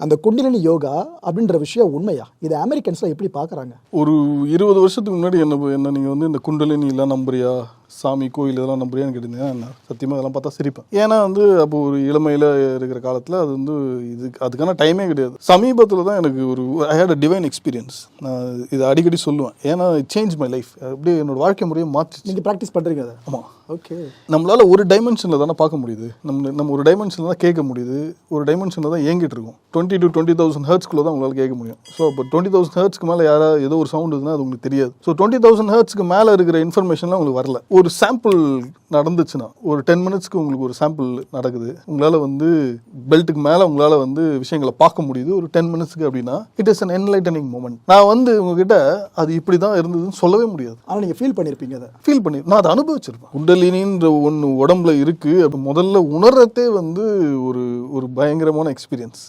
அந்த குண்டிலினி யோகா அப்படின்ற விஷயம் உண்மையா? இதை அமெரிக்கன்ஸ்லாம் எப்படி பார்க்குறாங்க? ஒரு இருபது வருஷத்துக்கு முன்னாடி என்ன என்ன நீங்கள் வந்து இந்த குண்டலினி எல்லாம் நம்புறியா? சாமி கோயில் இதெல்லாம் நம்புறியான்னு கேட்டிருந்தீங்கன்னா நான் சத்தியமாக அதெல்லாம் பார்த்தா சிரிப்பேன். ஏன்னா வந்து அப்போ ஒரு இளமையில் இருக்கிற காலத்தில் அது வந்து இது அதுக்கான டைமே கிடையாது. சமீபத்தில் தான் எனக்கு ஒரு I had a divine experience நான் இதை அடிக்கடி சொல்லுவேன். ஏன்னா சேஞ்ச் மை லைஃப் அப்படியே என்னோட வாழ்க்கை முறையை மாற்றிச்சு நீங்க ப்ராக்டிஸ் பண்றீங்க அதை? ஆமாம் ஓகே நம்மளால ஒரு டைமென்ஷனில் தானே பார்க்க முடியுது. நம்ம நம்ம ஒரு டைமென்ஷனில் தான் கேட்க முடியுது. ஒரு டைமென்ஷனில் தான் இயங்கிட்டு இருக்கும். டுவெண்ட்டி டு டுவெண்ட்டி தௌசண்ட் ஹர்ட்ஸ்க்குள்ள தான் உங்களால் கேட்க முடியும். ஸோ இப்போ டுவெண்ட்டி தௌசண்ட் ஹர்ட்ஸ்க்கு மேலே யாராவது ஏதோ ஒரு சவுண்ட் இருக்குன்னா அது உங்களுக்கு தெரியாது. ஸோ டுவெண்ட்டி தௌசண்ட் ஹர்ட்ஸ்க்கு மேலே இருக்கிற இன்ஃபர்மேஷன்லாம் உங்களுக்கு வரல. ஒரு சாம்பிள் நடந்துச்சுன்னா ஒரு டென் மினிட்ஸ்க்கு உங்களுக்கு ஒரு சாம்பிள் நடக்குது உங்களால் வந்து பெல்ட்டுக்கு மேலே உங்களால் வந்து விஷயங்களை பார்க்க முடியுது ஒரு டென் மினிட்ஸ்க்கு அப்படின்னா it is an enlightening moment நான் வந்து உங்ககிட்ட அது இப்படி தான் இருந்ததுன்னு சொல்லவே முடியாது. ஆனா நீங்க ஃபீல் பண்ணிருப்பீங்க அதை. ஃபீல் பண்ணி நான் அதை அனுபவிச்சிருப்பேன். குண்டலினின்ற ஒன்று உடம்புல இருக்கு அது முதல்ல உணர்றதே வந்து ஒரு ஒரு பயங்கரமான எக்ஸ்பீரியன்ஸ்